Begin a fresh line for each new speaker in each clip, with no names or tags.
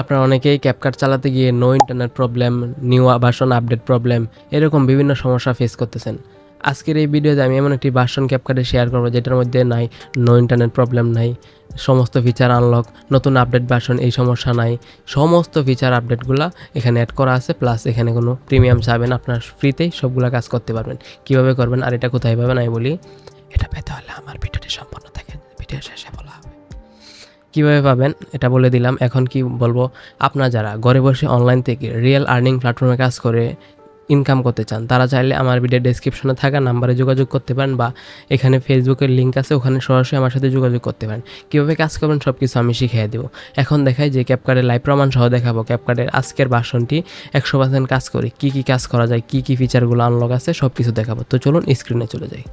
আপনারা অনেকেই ক্যাপকাট চালাতে গিয়ে no internet problem new version update problem এরকম বিভিন্ন সমস্যা ফেস করতেছেন। আজকের এই ভিডিওতে আমি এমন একটি ভার্সন ক্যাপকাটে শেয়ার করব যেটার মধ্যে নাই নো ইন্টারনেট প্রবলেম নাই, সমস্ত ফিচার আনলক নতুন আপডেট ভার্সন এই সমস্যা নাই, সমস্ত ফিচার আপডেটগুলো এখানে অ্যাড করা আছে প্লাস এখানে কোনো প্রিমিয়াম চাবেন, আপনার ফ্রিতেই সবগুলো কাজ করতে পারবেন। কীভাবে করবেন আর এটা কোথায় পাবেন আমি বলি, এটা পেতে হলে আমার ভিডিওটি সম্পূর্ণ থাকে ভিডিও শেষে কীভাবে পাবেন, এটা বলে দিলাম। এখন কি বলব, আপনারা যারা ঘরে বসে অনলাইন থেকে রিয়েল আর্নিং প্ল্যাটফর্মে কাজ করে ইনকাম করতে চান, তারা চাইলে আমার ভিডিও ডেসক্রিপশনে থাকা নাম্বারে যোগাযোগ করতে পারেন বা এখানে ফেসবুকের লিঙ্ক আছে, ওখানে সরাসরি আমার সাথে যোগাযোগ করতে পারেন। কীভাবে কাজ করবেন সব কিছু আমি শিখিয়ে দেবো। এখন দেখাই যে ক্যাপকার্ডের লাইভ প্রমাণ সহ দেখাবো। ক্যাপকার্ডের আজকের ভার্সনটি একশো পার্সেন্ট কাজ করি, কী কী কাজ করা যায়, কী কী ফিচারগুলো আনলক আছে সব কিছু দেখাবো। তো চলুন স্ক্রিনে চলে যাই।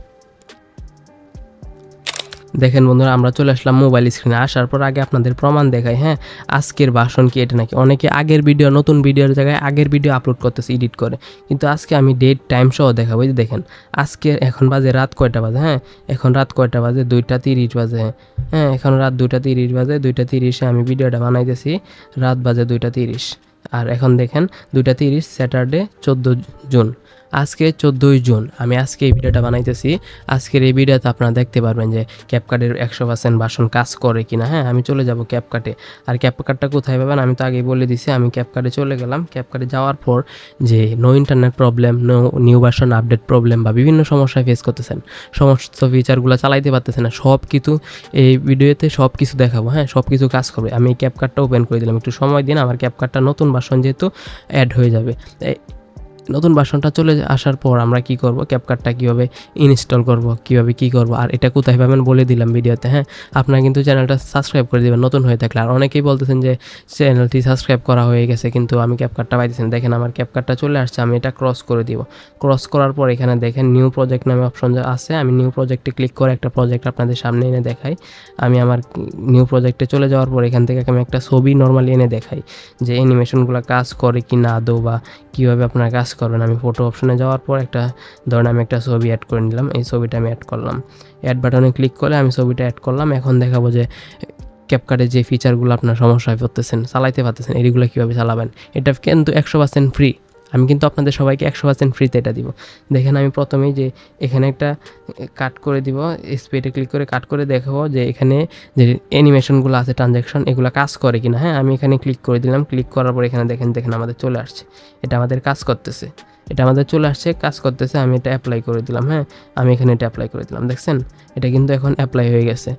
দেখেন বন্ধুরা, আমরা চলে আসলাম মোবাইল স্ক্রিনে আসার পর আগে আপনাদের প্রমাণ দেখাই হ্যাঁ? আজকের ভাষণ কি এটা নাকি? অনেকে আগের ভিডিও নতুন ভিডিওর জায়গায় আগের ভিডিও আপলোড করতেছে এডিট করে। কিন্তু আজকে আমি ডেট টাইম সহ দেখাবো যে দেখেন। আজকে এখন বাজে রাত কয়টা বাজে হ্যাঁ? এখন রাত কয়টা বাজে? দুইটা তিরিশ বাজে। হ্যাঁ এখন রাত দুইটা তিরিশ বাজে, দুইটা তিরিশে আমি ভিডিওটা বানাইতেছি, রাত বাজে দুইটা তিরিশ। আর এখন দেখেন, দুইটা তিরিশ স্যাটারডে চোদ্দ জুন। আজকে চোদ্দোই জুন, আমি আজকে এই ভিডিওটা বানাইতেছি। আজকের এই ভিডিওতে আপনারা দেখতে পারবেন যে ক্যাপকার্টের একশো পার্সেন্ট বাসন কাজ করে কিনা। হ্যাঁ আমি চলে যাব ক্যাপকার্টে আর ক্যাপকার্টটা কোথায় পাবেন? আমি তো আগেই বলে দিছি, আমি ক্যাপকার্টে চলে গেলাম। ক্যাপকার্টে যাওয়ার পর যে no internet problem no new version update problem বা বিভিন্ন সমস্যায় ফেস করতেছেন, সমস্ত ফিচারগুলো চালাইতে পারতেছেন না সব কিছু এই ভিডিওতে সব কিছু দেখাবো। হ্যাঁ সব কিছু কাজ করবে। আমি ক্যাপকার্টটা ওপেন করে দিলাম। একটু সময় দিন, আমার ক্যাপকার্টটা নতুন ভার্সন যেহেতু অ্যাড হয়ে যাবে। নতুন ভার্সনটা চলে আসার পর আমরা কি করব? ক্যাপকার্টটা কীভাবে ইনস্টল করব? কীভাবে কি করব? আর এটা কোথায় পাবেন বলে দিলাম ভিডিওতে হ্যাঁ? আপনারা কিন্তু চ্যানেলটা সাবস্ক্রাইব করে দেবেন নতুন হয়ে থাকলে। আর অনেকেই বলতেছেন যে চ্যানেলটি সাবস্ক্রাইব করা হয়ে গেছে, কিন্তু আমি ক্যাপকার্টটা পাইতেছেন দেখেন আমার ক্যাপকার্টটা চলে আসছে, আমি এটা ক্রস করে দিব। ক্রস করার পর এখানে দেখেন নিউ প্রজেক্ট নামে অপশন আছে। আমি নিউ প্রজেক্টে ক্লিক করে একটা প্রজেক্ট আপনাদের সামনে এনে দেখাই। আমি আমার নিউ প্রজেক্টে চলে যাওয়ার পর এখান থেকে আমি একটা ছবি নর্মালি এনে দেখাই যে অ্যানিমেশনগুলো কাজ করে কি না আদৌ বা কীভাবে আপনার কাজ করবেন। আমি ফটো অপশনে যাওয়ার পর একটা, ধরেন আমি একটা ছবি অ্যাড করে নিলাম, এই ছবিটা আমি অ্যাড করলাম। অ্যাড বাটনে ক্লিক করে আমি ছবিটা অ্যাড করলাম। এখন দেখাবো যে ক্যাপকার্টে যে ফিচারগুলো আপনার সমস্যায় পড়তেছেন, চালাইতে পারতেছেন, এগুলো কীভাবে চালাবেন? এটা কিন্তু একশো পার্সেন্ট ফ্রি আমি কিন্তু আপনাদের সবাইকে একশো পার্সেন্ট ফ্রিতে এটা দিব। দেখেন আমি প্রথমেই যে এখানে একটা কাট করে দিব স্পিডে ক্লিক করে কাট করে দেখাবো যে এখানে যে অ্যানিমেশনগুলো আছে ট্রানজ্যাকশন এগুলো কাজ করে কিনা। হ্যাঁ আমি এখানে ক্লিক করে দিলাম। ক্লিক করার পর এখানে দেখেন দেখেন আমাদের চলে আসছে। এটা আমাদের কাজ করতেছে। এটা আমাদের চলে আসছে, কাজ করতেছে, আমি এটা অ্যাপ্লাই করে দিলাম হ্যাঁ? আমি এখানে এটা অ্যাপ্লাই করে দিলাম, দেখছেন? এটা কিন্তু এখন অ্যাপ্লাই হয়ে গেছে।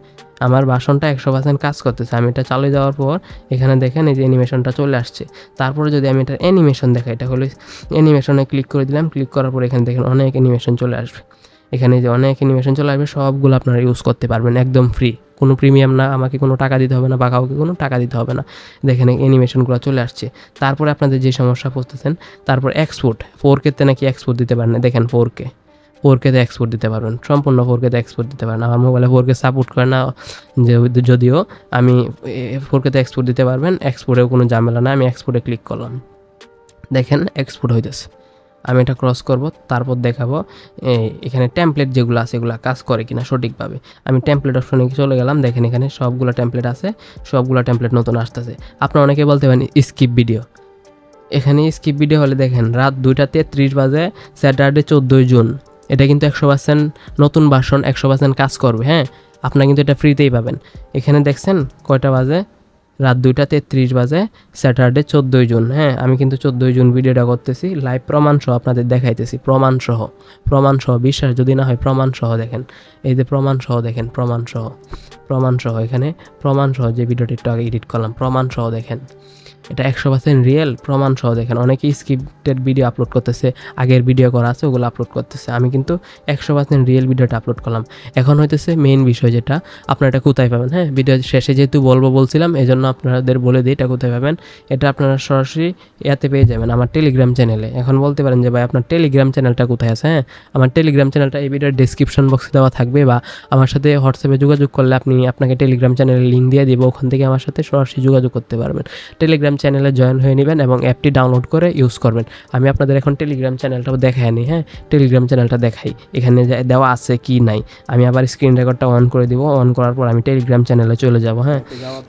আমার বাসনটা একশো পার্সেন্ট কাজ করতেছে, আমি এটা চালিয়ে যাওয়ার পর এখানে দেখেন এই যে অ্যানিমেশনটা চলে আসছে। তারপরে যদি আমি এটা অ্যানিমেশন দেখাই এটা হলে অ্যানিমেশনে ক্লিক করে দিলাম ক্লিক করার পর এখানে দেখেন অনেক অ্যানিমেশন চলে আসবে। এখানে যে অনেক অ্যানিমেশন চলে আসবে, সবগুলো আপনারা ইউজ করতে পারবেন, একদম ফ্রি কোনো প্রিমিয়াম না, আমাকে কোনো টাকা দিতে হবে না বা কাউকে কোনো টাকা দিতে হবে না। দেখেন অ্যানিমেশনগুলো চলে আসছে। তারপরে আপনাদের যে সমস্যা পড়তেছেন, তারপর এক্সপোর্ট ফোর কেতে নাকি এক্সপোর্ট দিতে পারেন দেখেন ফোর কে ফোর কেতে এক্সপোর্ট দিতে পারবেন। সম্পূর্ণ ফোর কেতে এক্সপোর্ট দিতে পারেন। আমার মোবাইলে ফোর কে সাপোর্ট করে না যদিও আমি ফোর কেতে এক্সপোর্ট দিতে পারবেন এক্সপোর্টেও কোনো ঝামেলা না আমি এক্সপোর্টে ক্লিক করলাম। দেখেন এক্সপোর্ট হইতেছে। আমি এটা ক্রস করব, তারপর দেখাবো এখানে টেমপ্লেট যেগুলো আছে এগুলো কাজ করে কিনা সঠিকভাবে। আমি টেমপ্লেট অপশনে চলে গেলাম, দেখেন এখানে সবগুলো টেমপ্লেট আছে, সবগুলো টেমপ্লেট নতুন আসতেছে। আপনারা অনেকে বলতে পারেন স্কিপ ভিডিও এখানে স্কিপ ভিডিও হলে দেখেন, রাত দুইটা তেত্রিশ বাজে স্যাটারডে চোদ্দোই জুন। এটা কিন্তু একশো পার্সেন্ট নতুন ভার্সন একশো পার্সেন্ট কাজ করবে হ্যাঁ? আপনারা কিন্তু এটা ফ্রিতেই পাবেন। এখানে দেখছেন, কয়টা বাজে? রাত দুইটা তেত্রিশ বাজে স্যাটারডে চোদ্দোই জুন হ্যাঁ আমি কিন্তু চোদ্দোই জুন ভিডিওটা করতেছি লাইভ প্রমাণ সহ আপনাদের দেখাইতেছি প্রমাণ সহ প্রমাণ সহ বিশ্বাস যদি না হয় প্রমাণ সহ দেখেন, এই যে প্রমাণ সহ দেখেন প্রমাণ সহ প্রমাণ সহ এখানে প্রমাণ সহ যে ভিডিওটি একটু আগে এডিট করলাম প্রমাণ সহ দেখেন, এটা একশো পার্সেন্ট রিয়েল প্রমাণ সহ দেখেন, অনেকেই স্ক্রিপ্টেড ভিডিও আপলোড করতেছে, আগের ভিডিও করা আছে, ওগুলো আপলোড করতেছে, আমি কিন্তু একশো পার্সেন্ট রিয়েল ভিডিওটা আপলোড করলাম, এখন হইতেছে মেইন বিষয় যেটা, আপনারা এটা কোথায় পাবেন হ্যাঁ ভিডিও শেষে যেহেতু বলব বলছিলাম এই আপনাদের বলে দিই এটা কোথায় পাবেন। এটা আপনারা সরাসরি ইয়াতে পেয়ে যাবেন আমার টেলিগ্রাম চ্যানেলে এখন বলতে পারেন যে, ভাই, আপনার টেলিগ্রাম চ্যানেলটা কোথায় আছে? হ্যাঁ আমার টেলিগ্রাম চ্যানেলটা এই ভিডিওর ডিসক্রিপশন বক্সে দেওয়া থাকবে বা আমার সাথে হোয়াটসঅ্যাপে যোগাযোগ করলে আপনি আপনাকে টেলিগ্রাম চ্যানেলের লিঙ্ক দিয়ে দিব। ওখান থেকে আমার সাথে সরাসরি যোগাযোগ করতে পারবেন। টেলিগ্রাম চ্যানেলে জয়েন হয়ে নেবেন এবং অ্যাপটি ডাউনলোড করে ইউজ করবেন। আমি আপনাদের এখন টেলিগ্রাম চ্যানেলটাও দেখাই নি হ্যাঁ টেলিগ্রাম চ্যানেলটা দেখাই। এখানে দেওয়া আছে কি নাই, আমি আবার স্ক্রিন রেকর্ডটা অন করে দিব। অন করার পর আমি টেলিগ্রাম চ্যানেলে চলে যাব হ্যাঁ।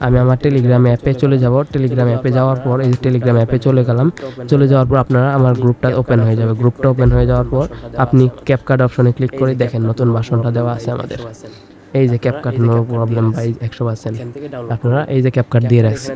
আমি আমার টেলিগ্রাম টেলিগ্রাম অ্যাপে চলে যাব। টেলিগ্রাম অ্যাপে যাওয়ার পর এই টেলিগ্রাম অ্যাপে চলে গেলাম। চলে যাওয়ার পর আপনারা আমার গ্রুপটা ওপেন হয়ে যাবে। গ্রুপটা ওপেন হয়ে যাওয়ার পর আপনি ক্যাপকার্ড অপশনে ক্লিক করে দেখেন নতুন বাসনটা দেওয়া আছে আমাদের। এই যে ক্যাপকার্ড নো প্রবলেম বাই একশো পার্সেন্ট আপনারা এই যে ক্যাপকার্ড দিয়ে রাখছেন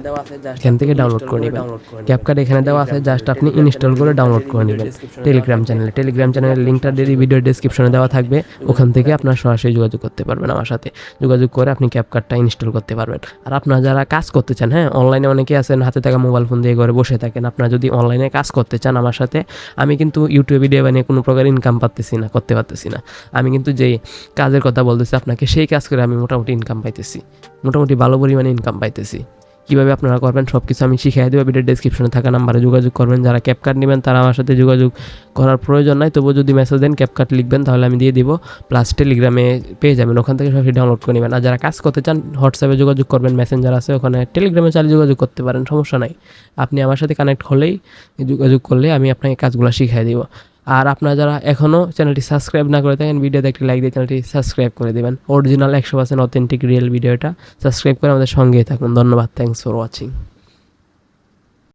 এখান থেকে ডাউনলোড করে নেবেন। ক্যাপকার্ড এখানে দেওয়া আছে জাস্ট আপনি ইনস্টল করে ডাউনলোড করে নেবেন। টেলিগ্রাম চ্যানেলে টেলিগ্রাম চ্যানেলের লিঙ্কটা ভিডিও ডেসক্রিপশনে দেওয়া থাকবে ওখান থেকে আপনারা সরাসরি যোগাযোগ করতে পারবেন আমার সাথে। যোগাযোগ করে আপনি ক্যাপকার্ডটা ইনস্টল করতে পারবেন। আর আপনারা যারা কাজ করতে চান হ্যাঁ অনলাইনে অনেকে আছেন হাতে থাকা মোবাইল ফোন দিয়ে ঘরে বসে থাকেন। আপনারা যদি অনলাইনে কাজ করতে চান আমার সাথে আমি কিন্তু ইউটিউবে ভিডিও বানিয়ে কোনো প্রকার ইনকাম পাচ্তেছি না করতে পারতেছি না। আমি কিন্তু যেই কাজের কথা বলতেছি আপনাকে সেই কাজ করে আমি মোটামুটি ইনকাম পাইতেছি। মোটামুটি ভালো পরিমাণে ইনকাম পাইতেছি। কীভাবে আপনারা করবেন সব কিছু আমি শিখিয়ে দেবো ভিডিও ডেসক্রিপশনে থাকা নাম্বারে যোগাযোগ করবেন। যারা ক্যাপ কার্ড নেবেন, তারা আমার সাথে যোগাযোগ করার প্রয়োজন নাই। তবুও যদি মেসেজ দেন ক্যাপ কার্ড লিখবেন, তাহলে আমি দিয়ে দিব। প্লাস টেলিগ্রামে পেয়ে যাবেন, ওখান থেকে সরাসরি ডাউনলোড করে নেবেন। আর যারা কাজ করতে চান হোয়াটসঅ্যাপে যোগাযোগ করবেন মেসেঞ্জার আছে, ওখানে টেলিগ্রামে চালিয়ে যোগাযোগ করতে পারেন, সমস্যা নাই। আপনি আমার সাথে কানেক্ট হলেই যোগাযোগ করলে আমি আপনাকে কাজগুলো শিখিয়ে দিব। আর আপনারা যারা এখনও চ্যানেলটি সাবস্ক্রাইব না করে থাকেন, ভিডিওতে একটি লাইক দিয়ে চ্যানেলটি সাবস্ক্রাইব করে দেবেন। অরিজিনাল একশো পার্সেন্ট অথেন্টিক রিয়েল ভিডিওটা সাবস্ক্রাইব করে আমাদের সঙ্গেই থাকুন। ধন্যবাদ। Thanks for watching